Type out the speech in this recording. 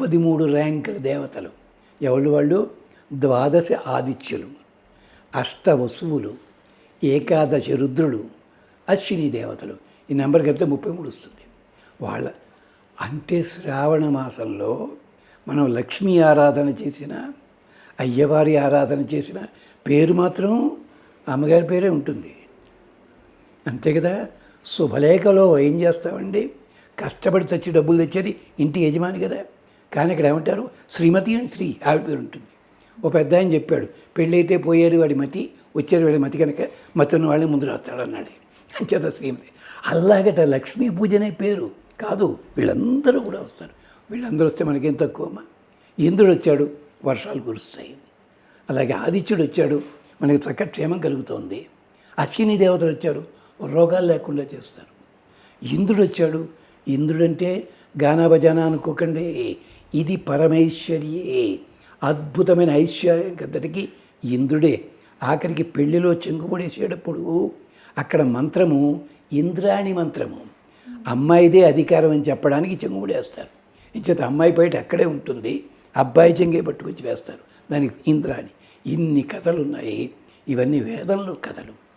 పదిమూడు ర్యాంకుల దేవతలు. ఎవరు వాళ్ళు? ద్వాదశ ఆదిత్యులు అష్ట వసువులు ఏకాదశ రుద్రులు అశ్విని దేవతలు. ఈ నెంబర్ చెప్తే ముప్పై మూడు వస్తుంది. వాళ్ళ అంటే శ్రావణ మాసంలో మనం లక్ష్మీ ఆరాధన చేసిన అయ్యవారి ఆరాధన చేసిన పేరు మాత్రం అమ్మగారి పేరే ఉంటుంది. అంతే కదా? శుభలేఖలో ఏం చేస్తామండి? కష్టపడి తెచ్చి డబ్బులు తెచ్చేది ఇంటి యజమాని కదా. కానీ ఇక్కడ ఏమంటారు? శ్రీమతి అండ్ శ్రీ ఆవిడ పేరు ఉంటుంది. ఓ పెద్ద ఆయన చెప్పాడు పెళ్ళైతే పోయేది వాడి మతి వచ్చేది వాడి మతి కనుక మతి ఉన్న వాళ్ళని ముందు రాస్తాడు అన్నాడు అంచేత శ్రీమతి. అలాగట లక్ష్మీ పూజ అనే పేరు కాదు వీళ్ళందరూ కూడా వస్తారు. వీళ్ళందరూ వస్తే మనకేం తక్కువమ్మా? ఇంద్రుడు వచ్చాడు వర్షాలు కురుస్తాయి. అలాగే ఆదిత్యుడు వచ్చాడు మనకి చక్క క్షేమం కలుగుతోంది. అశ్విని దేవతలు వచ్చారు రోగాలు లేకుండా చేస్తారు. ఇంద్రుడు వచ్చాడు ఇంద్రుడంటే గానాభజన అనుకోకండి. ఇది పరమైశ్వర్యే. అద్భుతమైన ఐశ్వర్యం అంతటికి ఇంద్రుడే. ఆఖరికి పెళ్ళిలో చెంగుబడేసేటప్పుడు అక్కడ మంత్రము ఇంద్రాణి మంత్రము. అమ్మాయిదే అధికారం అని చెప్పడానికి చెంగుబడేస్తారు ఇంచేత అమ్మాయి బయట అక్కడే ఉంటుంది. అబ్బాయి చెంగే పట్టుకొచ్చి వేస్తారు. దానికి ఇంద్రాణి. ఇన్ని కథలు ఉన్నాయి ఇవన్నీ వేదంలో కథలు.